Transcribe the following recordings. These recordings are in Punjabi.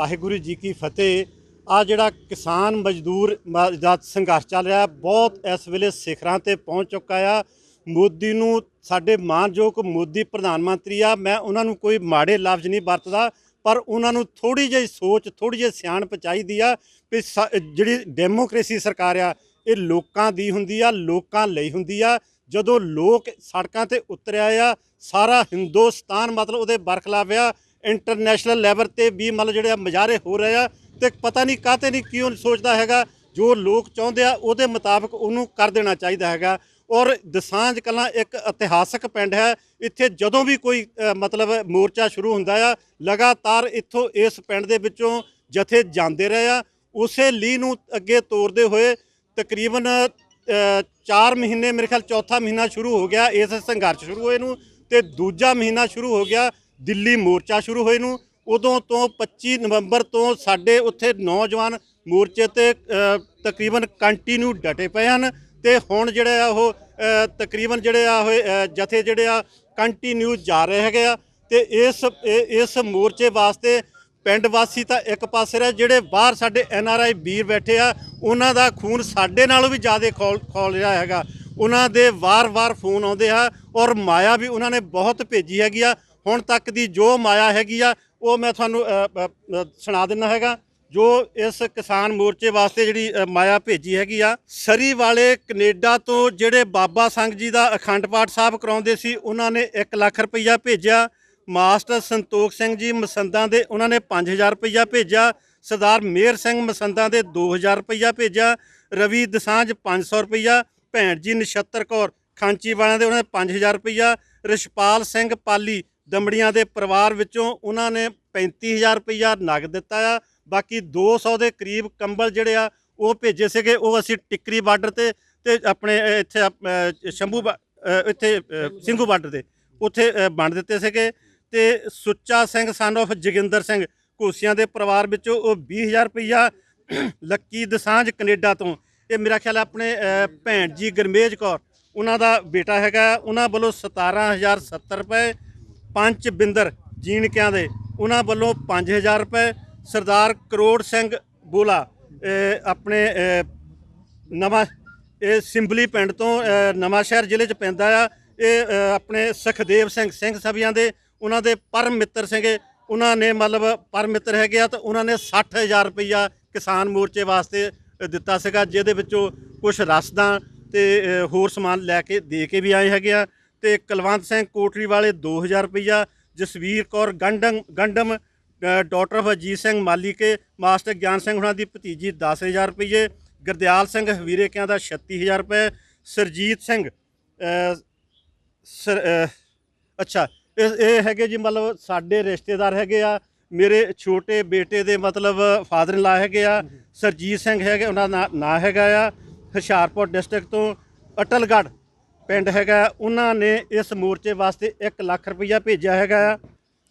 ਵਾਹਿਗੁਰੂ ਜੀ ਕੀ ਫਤਿਹ। ਆ ਜਿਹੜਾ ਕਿਸਾਨ ਮਜ਼ਦੂਰ ਮ- ਦਾ ਸੰਘਰਸ਼ ਚੱਲ ਰਿਹਾ, ਬਹੁਤ ਇਸ ਵੇਲੇ ਸਿਖਰਾਂ ਤੇ ਪਹੁੰਚ ਚੁੱਕਾ ਆ। ਮੋਦੀ ਨੂੰ ਸਾਡੇ ਮਾਨਯੋਗ ਮੋਦੀ ਪ੍ਰਧਾਨ ਮੰਤਰੀ ਆ, ਮੈਂ ਉਹਨਾਂ ਨੂੰ ਕੋਈ ਮਾੜੇ ਲਫ਼ਜ਼ ਨਹੀਂ ਵਰਤਦਾ, ਪਰ ਉਹਨਾਂ ਨੂੰ ਥੋੜੀ ਜਿਹੀ ਸੋਚ ਥੋੜੀ ਜਿਹੀ ਸਿਆਣਪ ਚਾਹੀਦੀ ਆ ਵੀ ਸਾ- ਜਿਹੜੀ ਡੈਮੋਕ੍ਰੇਸੀ ਸਰਕਾਰ ਆ, ਇਹ ਲੋਕਾਂ ਦੀ ਹੁੰਦੀ ਆ, ਲੋਕਾਂ ਲਈ ਹੁੰਦੀ ਆ। ਜਦੋਂ ਲੋਕ ਸੜਕਾਂ ਤੇ ਉਤਰਿਆ ਆ, ਸਾਰਾ ਹਿੰਦੁਸਤਾਨ ਮਤਲਬ ਉਹਦੇ ਬਰਖਲਾਫ ਆ। ਇੰਟਰਨੈਸ਼ਨਲ ਲੈਵਲ ਤੇ ਵੀ ਮਤਲਬ ਜਿਹੜੇ ਆ ਮੁਜ਼ਾਹਰੇ ਹੋ ਰਹੇ ਆ ਤੇ ਪਤਾ ਨਹੀਂ ਕਾਹਤੇ ਨਹੀਂ ਕਿਉਂ ਸੋਚਦਾ ਹੈਗਾ, ਜੋ ਲੋਕ ਚਾਹੁੰਦੇ ਆ ਉਹਦੇ ਮੁਤਾਬਕ ਉਹਨੂੰ ਕਰ ਦੇਣਾ ਚਾਹੀਦਾ ਹੈਗਾ। ਔਰ ਦਸਾਂਝ ਕਲਾਂ ਇੱਕ ਇਤਿਹਾਸਕ ਪਿੰਡ ਹੈ, ਇੱਥੇ ਜਦੋਂ ਵੀ ਕੋਈ ਮਤਲਬ ਮੋਰਚਾ ਸ਼ੁਰੂ ਹੁੰਦਾ ਆ, ਲਗਾਤਾਰ ਇੱਥੋਂ ਇਸ ਪਿੰਡ ਦੇ ਵਿੱਚੋਂ ਜਥੇ ਜਾਂਦੇ ਰਹੇ ਆ। ਉਸੇ ਲੀ ਨੂੰ ਅੱਗੇ ਤੋਰਦੇ ਹੋਏ ਤਕਰੀਬਨ 4 ਮਹੀਨੇ ਮੇਰੇ ਖਿਆਲ ਚੌਥਾ ਮਹੀਨਾ ਸ਼ੁਰੂ ਹੋ ਗਿਆ, ਇਸ ਸੰਘਰਸ਼ ਸ਼ੁਰੂ ਹੋਏ ਨੂੰ ਤੇ ਦੂਜਾ ਮਹੀਨਾ ਸ਼ੁਰੂ ਹੋ ਗਿਆ। ਦਿੱਲੀ ਮੋਰਚਾ ਸ਼ੁਰੂ ਹੋਏ ਨੂੰ, ਉਦੋਂ ਤੋਂ 25 ਨਵੰਬਰ ਤੋਂ ਸਾਡੇ ਉੱਥੇ ਨੌਜਵਾਨ ਮੋਰਚੇ ਤੇ ਤਕਰੀਬਨ ਕੰਟੀਨਿਊ ਡਟੇ ਪਏ ਹਨ ਤੇ ਹੁਣ ਜਿਹੜੇ ਆ ਉਹ ਤਕਰੀਬਨ ਜਿਹੜੇ ਆ ਉਹ ਜਥੇ ਜਿਹੜੇ ਆ ਕੰਟੀਨਿਊ ਜਾ ਰਹੇ ਹੈਗੇ ਆ ਤੇ ਇਸ ਇਸ ਮੋਰਚੇ ਵਾਸਤੇ ਪਿੰਡ ਵਾਸੀ ਤਾਂ ਇੱਕ ਪਾਸੇ ਰਹੇ, ਜਿਹੜੇ ਬਾਹਰ ਸਾਡੇ ਐਨ ਆਰ ਆਈ ਵੀਰ ਬੈਠੇ ਆ, ਉਹਨਾਂ ਦਾ ਖੂਨ ਸਾਡੇ ਨਾਲੋਂ ਵੀ ਜ਼ਿਆਦਾ ਖੋਲ, ਖੌਲ ਰਿਹਾ ਹੈਗਾ। ਉਹਨਾਂ ਦੇ ਵਾਰ-ਵਾਰ ਫੋਨ ਆਉਂਦੇ ਆ ਔਰ ਮਾਇਆ ਵੀ ਉਹਨਾਂ ਨੇ ਬਹੁਤ ਭੇਜੀ ਹੈਗੀ ਆ। ਹੁਣ ਤੱਕ ਦੀ ਜੋ ਮਾਇਆ ਹੈਗੀ ਆ, ਉਹ ਮੈਂ ਤੁਹਾਨੂੰ ਸੁਣਾ ਦਿੰਦਾ ਹੈਗਾ। ਜੋ ਇਸ ਕਿਸਾਨ ਮੋਰਚੇ ਵਾਸਤੇ ਜਿਹੜੀ ਮਾਇਆ ਭੇਜੀ ਹੈਗੀ ਆ, ਸਰੀ ਵਾਲੇ ਕੈਨੇਡਾ ਤੋਂ ਜਿਹੜੇ ਬਾਬਾ ਸੰਘ ਜੀ ਦਾ ਅਖੰਡ ਪਾਠ ਸਾਹਿਬ ਕਰਾਉਂਦੇ ਸੀ, ਉਹਨਾਂ ਨੇ 1 ਲੱਖ ਰੁਪਈਆ ਭੇਜਿਆ। ਮਾਸਟਰ ਸੰਤੋਖ ਸਿੰਘ ਜੀ ਮਸੰਦਾਂ ਦੇ ਉਹਨਾਂ ਨੇ 5000 ਰੁਪਈਆ ਭੇਜਿਆ। ਸਰਦਾਰ ਮੇਰ ਸਿੰਘ ਮਸੰਦਾਂ ਦੇ 2000 ਰੁਪਈਆ ਭੇਜਿਆ। ਰਵੀ ਦਸਾਂਝ 500 ਰੁਪਈਆ, ਭੈਣ ਜੀ ਨਛੱਤਰ ਕੌਰ ਖਾਂਚੀ ਵਾਲਿਆਂ ਦੇ ਉਹਨਾਂ ਨੇ 5000 ਰੁਪਈਆ। ਰਿਸ਼ਪਾਲ ਸਿੰਘ ਪਾਲੀ ਦਮੜੀਆਂ ਦੇ ਪਰਿਵਾਰ ਵਿੱਚੋਂ ਉਹਨਾਂ ਨੇ 35000 ਰੁਪਈਆ ਨਗਦ ਦਿੱਤਾ ਆ। ਬਾਕੀ 200 ਦੇ ਕਰੀਬ ਕੰਬਲ ਜਿਹੜੇ ਆ ਉਹ ਭੇਜੇ ਸੀਗੇ। ਉਹ ਅਸੀਂ ਟਿੱਕਰੀ ਬਾਰਡਰ ਤੇ ਤੇ ਆਪਣੇ ਇੱਥੇ ਸ਼ੰਭੂ ਬਾ- ਇੱਥੇ ਅ, ਸਿੰਘੂ ਬਾਰਡਰ ਤੇ ਉੱਥੇ ਅ, ਵੰਡ ਦਿੱਤੇ ਸੀਗੇ। ਤੇ ਸੁੱਚਾ ਸਿੰਘ ਸਨ of ਜੋਗਿੰਦਰ ਸਿੰਘ ਘੋਸੀਆਂ ਦੇ ਪਰਿਵਾਰ ਵਿੱਚੋਂ ਉਹ 20000 ਰੁਪਈਆ ਲੱਕੀ ਦਸਾਂਝ ਕੈਨੇਡਾ ਤੋਂ। ਇਹ ਮੇਰਾ ਖਿਆਲ ਆਪਣੇ ਭੈਣ ਜੀ ਗਰਮੇਜ ਕੌਰ ਉਹਨਾਂ ਦਾ ਬੇਟਾ ਹੈਗਾ। ਉਹਨਾਂ ਵੱਲੋਂ 17070 ਰੁਪਏ ਪੰਚ ਬਿੰਦਰ ਜੀਣਕਿਆਂ ਦੇ ਉਹਨਾਂ ਵੱਲੋਂ 5000 ਰੁਪਏ ਸਰਦਾਰ ਕਰੋੜ ਸਿੰਘ ਬੋਲਾ ਆਪਣੇ ਨਵਾਂ ਇਹ ਸਿੰਬਲੀ ਪਿੰਡ ਤੋਂ ਅ, ਨਵਾਂ ਸ਼ਹਿਰ ਜ਼ਿਲ੍ਹੇ ਚ ਪੈਂਦਾ ਆ। ਇਹ ਆਪਣੇ ਸੁਖਦੇਵ ਸਿੰਘ ਸਿੰਘ ਸਭੀਆਂ ਦੇ ਉਹਨਾਂ ਦੇ ਪਰਮ ਮਿੱਤਰ ਸੀਗੇ। ਉਹਨਾਂ ਨੇ ਮਤਲਬ ਪਰਮ ਮਿੱਤਰ ਹੈਗੇ ਆ ਤਾਂ ਉਹਨਾਂ ਨੇ 60000 ਰੁਪਈਆ ਕਿਸਾਨ ਮੋਰਚੇ ਵਾਸਤੇ ਦਿੱਤਾ ਸੀਗਾ ਜਿਹਦੇ ਵਿੱਚੋਂ ਕੁਝ ਰਸਦਾਂ ਤੇ ਹੋਰ ਸਮਾਨ ਲੈ ਕੇ ਦੇ ਕੇ ਵੀ ਆਏ ਹੈਗੇ ਆ। ਤੇ ਕੁਲਵੰਤ ਸਿੰਘ ਕੋਟਰੀ ਵਾਲੇ 2000 ਰੁਪਈਆ ਜਸਵੀਰ ਕੌਰ ਗੰਡਮ ਗੰਡਮ doctor of Ajit Singh Malike master Gian Singh ਹੁਣਾਂ ਦੀ ਭਤੀਜੀ 10000 ਰੁਪਏ ਗੁਰਦਿਆਲ ਸਿੰਘ ਹਵੀਰੇ ਕਿਆਂ ਦਾ 36000 ਰੁਪਏ ਸਰਜੀਤ ਸਿੰਘ ਅੱਛਾ ਇਹ ਇਹ ਹੈਗੇ ਜੀ ਮਤਲਬ ਸਾਡੇ ਰਿਸ਼ਤੇਦਾਰ ਹੈਗੇ ਆ ਮੇਰੇ ਛੋਟੇ ਬੇਟੇ ਦੇ ਮਤਲਬ ਫਾਦਰ ਲਾ ਹੈਗੇ ਆ ਸਰਜੀਤ ਸਿੰਘ ਹੈਗੇ ਉਹਨਾਂ ਦਾ ਨਾਂ ਹੈਗਾ ਆ ਹੁਸ਼ਿਆਰਪੁਰ ਡਿਸਟ੍ਰਿਕਟ ਤੋਂ ਅਟਲਗੜ੍ਹ। ਪਿੰਡ ਹੈਗਾ, ਉਹਨਾਂ ਨੇ ਇਸ ਮੋਰਚੇ ਵਾਸਤੇ 1 ਲੱਖ ਰੁਪਈਆ ਭੇਜਿਆ ਹੈਗਾ ਆ।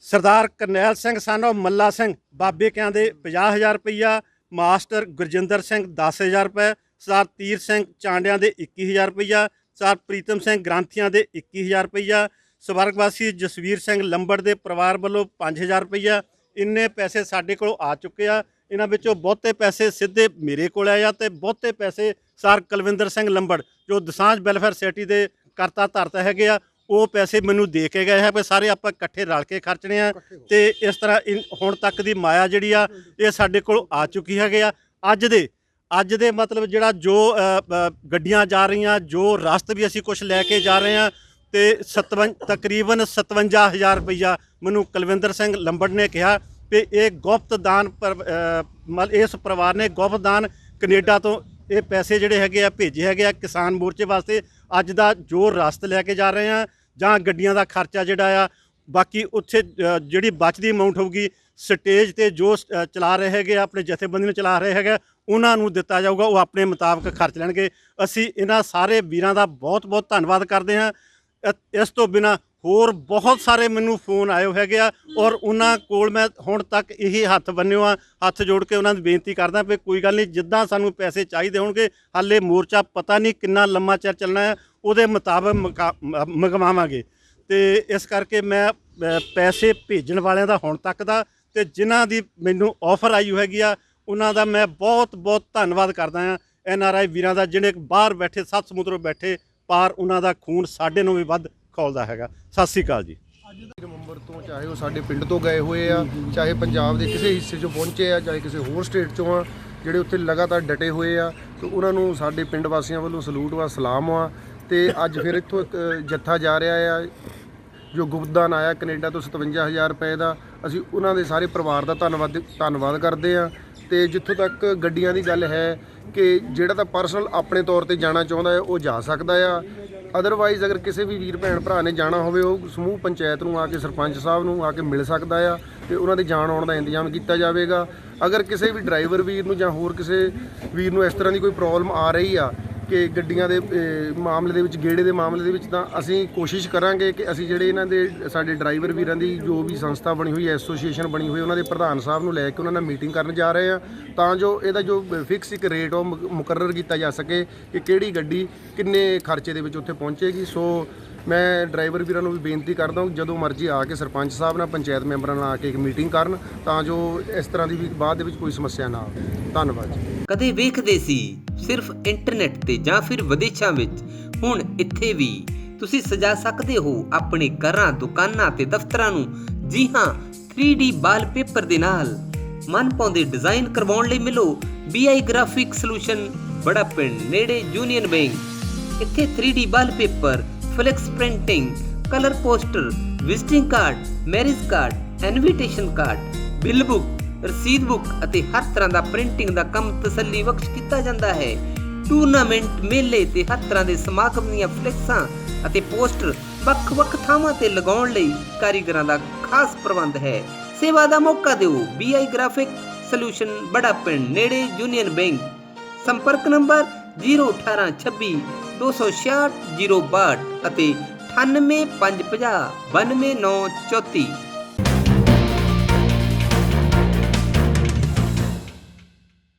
ਸਰਦਾਰ ਕਰਨੈਲ ਸਿੰਘ ਸਾਨੋ ਮੱਲਾ ਸਿੰਘ, ਬਾਬੇ ਕਿਆਂ ਦੇ 50000 ਰੁਪਈਆ, ਮਾਸਟਰ ਗੁਰਜਿੰਦਰ ਸਿੰਘ 10000 ਰੁਪਏ, ਸਰਦਾਰ ਤੀਰ ਸਿੰਘ ਚਾਂਡਿਆਂ ਦੇ 21000 ਰੁਪਈਆ, ਸਰਦਾਰ ਪ੍ਰੀਤਮ ਸਿੰਘ ਗ੍ਰਾਂਥੀਆਂ ਦੇ 21000 ਰੁਪਈਆ, ਸਵਰਗਵਾਸੀ ਜਸਵੀਰ ਸਿੰਘ ਲੰਬੜ ਦੇ ਪਰਿਵਾਰ ਵੱਲੋਂ 5000 ਰੁਪਈਆ। ਇੰਨੇ ਪੈਸੇ ਸਾਡੇ ਕੋਲ ਆ ਚੁੱਕੇ ਆ। ਇਹਨਾਂ ਵਿੱਚੋਂ ਬਹੁਤੇ ਪੈਸੇ ਸਿੱਧੇ ਮੇਰੇ ਕੋਲ ਆਏ ਆ ਤੇ ਬਹੁਤੇ ਪੈਸੇ ਸਰ ਕੁਲਵਿੰਦਰ ਸਿੰਘ ਲੰਬੜ ਜੋ ਦਸਾਂਝ ਵੈਲਫੇਅਰ ਸੋਸਾਇਟੀ ਦੇ ਕਰਤਾ ਧਰਤਾ ਹੈਗੇ ਆ ਉਹ ਪੈਸੇ ਮੈਨੂੰ ਦੇ ਕੇ ਗਏ ਹੈ ਵੀ ਸਾਰੇ ਆਪਾਂ ਇਕੱਠੇ ਰਲ ਕੇ ਖਰਚਣੇ ਆ ਤੇ ਇਸ ਤਰ੍ਹਾਂ ਇਨ- ਹੁਣ ਤੱਕ ਦੀ ਮਾਇਆ ਜਿਹੜੀ ਆ ਇਹ ਸਾਡੇ ਕੋਲ ਆ ਚੁੱਕੀ ਹੈਗੇ ਆ। ਅੱਜ ਦੇ ਅੱਜ ਦੇ ਮਤਲਬ ਜਿਹੜਾ ਜੋ ਅ, ਅ, ਗੱਡੀਆਂ ਜਾ ਰਹੀਆਂ ਜੋ ਰਸਤ ਵੀ ਅਸੀਂ ਕੁਝ ਲੈ ਕੇ ਜਾ ਰਹੇ ਆ ਤੇ 57 ਤਕਰੀਬਨ 57000 ਰੁਪਈਆ ਮੈਨੂੰ ਕੁਲਵਿੰਦਰ ਸਿੰਘ ਲੰਬੜ ਨੇ ਕਿਹਾ ਕਿ ਇਹ ਗੁਪਤ ਦਾਨ ਪਰ ਅ, ਮਤਲਬ ਇਸ ਪਰਿਵਾਰ ਨੇ ਗੁਪਤ ਦਾਨ ਕੈਨੇਡਾ ਤੋਂ ਇਹ ਪੈਸੇ ਜਿਹੜੇ ਹੈਗੇ ਆ ਭੇਜੇ ਹੈਗੇ ਆ ਕਿਸਾਨ ਮੋਰਚੇ ਵਾਸਤੇ। ਅੱਜ ਦਾ ਜੋ ਰਸਤ ਲੈ ਕੇ ਜਾ ਰਹੇ ਆ ਜਾਂ ਗੱਡੀਆਂ ਦਾ ਖਰਚਾ ਜਿਹੜਾ ਆ ਬਾਕੀ ਉੱਥੇ ਜਿਹੜੀ ਬਚਦੀ ਅਮਾਉਂਟ ਹੋਊਗੀ ਸਟੇਜ ਤੇ ਜੋ ਅ, ਚਲਾ ਰਹੇ ਹੈਗੇ ਆ, ਆਪਣੇ ਜਥੇਬੰਦੀ ਨੂੰ ਚਲਾ ਰਹੇ ਹੈਗੇ ਆ, ਉਹਨਾਂ ਨੂੰ ਦਿੱਤਾ ਜਾਊਗਾ ਉਹ ਆਪਣੇ ਮੁਤਾਬਕ ਖਰਚ ਲੈਣਗੇ। ਅਸੀਂ ਇਹਨਾਂ ਸਾਰੇ ਵੀਰਾਂ ਦਾ ਬਹੁਤ ਬਹੁਤ ਧੰਨਵਾਦ ਕਰਦੇ ਹਾਂ ਇਸ ਤੋਂ ਬਿਨਾ ਹੋਰ ਬਹੁਤ ਸਾਰੇ ਮੈਨੂੰ ਫੋਨ ਆਏ ਹੈਗੇ ਆ ਔਰ ਉਹਨਾਂ ਕੋਲ ਮੈਂ ਹੁਣ ਤੱਕ ਇਹੀ ਹੱਥ ਬੰਨਿਓ ਆ, ਹੱਥ ਜੋੜ ਕੇ ਉਹਨਾਂ ਨੂੰ ਬੇਨਤੀ ਕਰਦਾ ਵੀ ਕੋਈ ਗੱਲ ਨਹੀਂ, ਜਿੱਦਾਂ ਸਾਨੂੰ ਪੈਸੇ ਚਾਹੀਦੇ ਹੋਣਗੇ, ਹਾਲੇ ਮੋਰਚਾ ਪਤਾ ਨਹੀਂ ਕਿੰਨਾ ਲੰਮਾ ਚਿਰ ਚੱਲਣਾ ਹੈ, ਉਹਦੇ ਮੁਤਾਬਕ ਮੁਕਾ- ਮੰਗਵਾਵਾਂਗੇ। ਤੇ ਇਸ ਕਰਕੇ ਮੈਂ ਪੈਸੇ ਭੇਜਣ ਵਾਲਿਆਂ ਦਾ ਹੁਣ ਤੱਕ ਦਾ ਤੇ ਜਿਨ੍ਹਾਂ ਦੀ ਮੈਨੂੰ ਆਫਰ ਆਈ ਹੈਗੀ ਆ, ਉਹਨਾਂ ਦਾ ਮੈਂ ਬਹੁਤ ਬਹੁਤ ਧੰਨਵਾਦ ਕਰਦਾ ਹਾਂ। ਐਨ ਆਰ ਆਈ ਵੀਰਾਂ ਦਾ, ਜਿਹੜੇ ਬਾਹਰ ਬੈਠੇ, ਸੱਤ ਸਮੁੰਦਰੋਂ ਬੈਠੇ, ਪਾਰ ਉਹਨਾਂ ਦਾ ਖੂਨ ਸਾਡੇ ਨੂੰ ਵੀ ਵੱਧ ਖੌਲਦਾ ਹੈਗਾ। ਸਤਿ ਸ੍ਰੀ ਅਕਾਲ ਜੀ। ਅੱਜ ਨਵੰਬਰ ਤੋਂ ਚਾਹੇ ਉਹ ਸਾਡੇ ਪਿੰਡ ਤੋਂ ਗਏ ਹੋਏ ਆ, ਚਾਹੇ ਪੰਜਾਬ ਦੇ ਕਿਸੇ ਹਿੱਸੇ 'ਚੋਂ ਪਹੁੰਚੇ ਆ, ਚਾਹੇ ਕਿਸੇ ਹੋਰ ਸਟੇਟ 'ਚੋਂ ਆ, ਜਿਹੜੇ ਉੱਥੇ ਲਗਾਤਾਰ ਡਟੇ ਹੋਏ ਆ, ਤੇ ਉਹਨਾਂ ਨੂੰ ਸਾਡੇ ਪਿੰਡ ਵਾਸੀਆਂ ਵੱਲੋਂ ਸਲੂਟ ਵਾ, ਸਲਾਮ ਆ ਤੇ ਅੱਜ ਫਿਰ ਇੱਥੋਂ ਇੱਕ ਜੱਥਾ ਜਾ ਰਿਹਾ ਆ, ਜੋ ਗੁਪਤਦਾਨ ਆਇਆ ਕੈਨੇਡਾ ਤੋਂ 57000 ਰੁਪਏ ਦਾ। ਅਸੀਂ ਉਹਨਾਂ ਦੇ ਸਾਰੇ ਪਰਿਵਾਰ ਦਾ ਧੰਨਵਾਦ ਧੰਨਵਾਦ ਕਰਦੇ ਆ। ਤੇ ਜਿੱਥੋਂ ਤੱਕ ਗੱਡੀਆਂ ਦੀ ਗੱਲ ਹੈ ਕਿ ਜਿਹੜਾ ਤਾਂ ਪਰਸਨਲ ਆਪਣੇ ਤੌਰ ਤੇ ਜਾਣਾ ਚਾਹੁੰਦਾ ਹੈ, ਉਹ ਜਾ ਸਕਦਾ ਆ। ਅਦਰਵਾਈਜ਼ ਅਗਰ ਕਿਸੇ ਵੀ ਵੀਰ ਭੈਣ ਭਰਾ ਨੇ ਜਾਣਾ ਹੋਵੇ, ਉਹ ਸਮੂਹ ਪੰਚਾਇਤ ਨੂੰ ਆ ਕੇ ਸਰਪੰਚ ਸਾਹਿਬ ਨੂੰ ਆ ਕੇ ਮਿਲ ਸਕਦਾ ਆ ਤੇ ਉਹਨਾਂ ਦੇ ਜਾਣ ਆਉਣ ਦਾ ਇੰਤਜ਼ਾਮ ਕੀਤਾ ਜਾਵੇਗਾ। ਅਗਰ ਕਿਸੇ ਵੀ ਡਰਾਈਵਰ ਵੀਰ ਨੂੰ ਜਾਂ ਹੋਰ ਕਿਸੇ ਵੀਰ ਨੂੰ ਇਸ ਤਰ੍ਹਾਂ ਦੀ ਕੋਈ ਪ੍ਰੋਬਲਮ ਆ ਰਹੀ ਆ ਕਿ ਗੱਡੀਆਂ ਦੇ ਮਾਮਲੇ ਦੇ ਵਿੱਚ, ਗੇੜੇ ਦੇ ਮਾਮਲੇ ਦੇ ਵਿੱਚ ਤਾਂ ਅਸੀਂ ਕੋਸ਼ਿਸ਼ ਕਰਾਂਗੇ ਕਿ ਅਸੀਂ ਜਿਹੜੇ ਇਹਨਾਂ ਦੇ, ਸਾਡੇ ਡਰਾਈਵਰ ਵੀਰਾਂ ਦੀ ਜੋ ਵੀ ਸੰਸਥਾ ਬਣੀ ਹੋਈ ਹੈ, ਐਸੋਸੀਏਸ਼ਨ ਬਣੀ ਹੋਈ ਉਹਨਾਂ ਦੇ ਪ੍ਰਧਾਨ ਸਾਹਿਬ ਨੂੰ ਲੈ ਕੇ ਉਹਨਾਂ ਨਾਲ ਮੀਟਿੰਗ ਕਰਨ ਜਾ ਰਹੇ ਆ ਤਾਂ ਜੋ ਇਹਦਾ ਜੋ ਫਿਕਸ ਇੱਕ ਰੇਟ ਉਹ ਮੁਕ- ਮੁਕਰਰ ਕੀਤਾ ਜਾ ਸਕੇ ਕਿ ਕਿਹੜੀ ਗੱਡੀ ਕਿੰਨੇ ਖਰਚੇ ਦੇ ਵਿੱਚ ਉੱਥੇ ਪਹੁੰਚੇਗੀ। ਸੋ ਮੈਂ ਡਰਾਈਵਰ ਵੀਰਾਂ ਨੂੰ ਵੀ ਬੇਨਤੀ ਕਰਦਾ ਹਾਂ, ਜਦੋਂ ਮਰਜ਼ੀ ਆ ਕੇ ਸਰਪੰਚ ਸਾਹਿਬ ਨਾਲ, ਪੰਚਾਇਤ ਮੈਂਬਰਾਂ ਨਾਲ ਆ ਕੇ ਇੱਕ ਮੀਟਿੰਗ ਕਰਨ, ਤਾਂ ਜੋ ਇਸ ਤਰ੍ਹਾਂ ਦੀ ਵੀ ਬਾਅਦ ਦੇ ਵਿੱਚ ਕੋਈ ਸਮੱਸਿਆ ਨਾ ਆਵੇ। ਧੰਨਵਾਦ ਜੀ। ਕਦੇ ਵੇਖਦੇ ਸੀ ਸਿਰਫ ਇੰਟਰਨੈਟ ਤੇ ਜਾਂ ਫਿਰ ਵਿਦੇਸ਼ਾਂ ਵਿੱਚ? ਹੁਣ ਇੱਥੇ ਵੀ। ਤੁਸੀਂ ਸਜਾ ਸਕਦੇ ਹੋ ਆਪਣੇ ਘਰਾਂ, ਦੁਕਾਨਾਂ ਤੇ ਦਫ਼ਤਰਾਂ ਨੂੰ? ਜੀ ਹਾਂ 3D ਵਾਲਪੇਪਰ ਦੇ ਨਾਲ। ਮਨ ਪਾਉਂਦੇ ਡਿਜ਼ਾਈਨ ਕਰਵਾਉਣ ਲਈ ਮਿਲੋ BI ਗ੍ਰਾਫਿਕ ਸੋਲੂਸ਼ਨ ਬੜਾ ਪਿੰਡ, ਨੇੜੇ ਯੂਨੀਅਨ ਬੈਂਕ ਇੱਥੇ 3D wallpaper flex printing colour poster visiting card marriage card invitation card bill book ਰਸੀਦ ਬੁੱਕ ਅਤੇ ਹਰ ਤਰ੍ਹਾਂ ਦਾ ਪ੍ਰਿੰਟਿੰਗ ਦਾ ਕੰਮ ਤਸੱਲੀ ਬਖਸ਼ ਕੀਤਾ ਜਾਂਦਾ ਹੈ। ਟੂਰਨਾਮੈਂਟ ਮੇਲੇ ਤੇ ਹਰ ਤਰ੍ਹਾਂ ਦੇ ਸਮਾਗਮ ਦੀਆਂ ਫਲੈਕਸਾਂ ਅਤੇ ਪੋਸਟਰ ਵੱਖ-ਵੱਖ ਥਾਵਾਂ ਤੇ ਲਗਾਉਣ ਲਈ ਕਾਰੀਗਰਾਂ ਦਾ ਖਾਸ ਪ੍ਰਬੰਧ ਹੈ। ਸੇਵਾ ਦਾ ਮੌਕਾ ਦਿਓ। BI ਗ੍ਰਾਫਿਕ ਸੋਲੂਸ਼ਨ ਬੜਾ ਪਿੰਡ, ਨੇੜੇ ਯੂਨੀਅਨ ਬੈਂਕ ਸੰਪਰਕ ਨੰਬਰ 01826 266 062 ਅਤੇ 98550 92934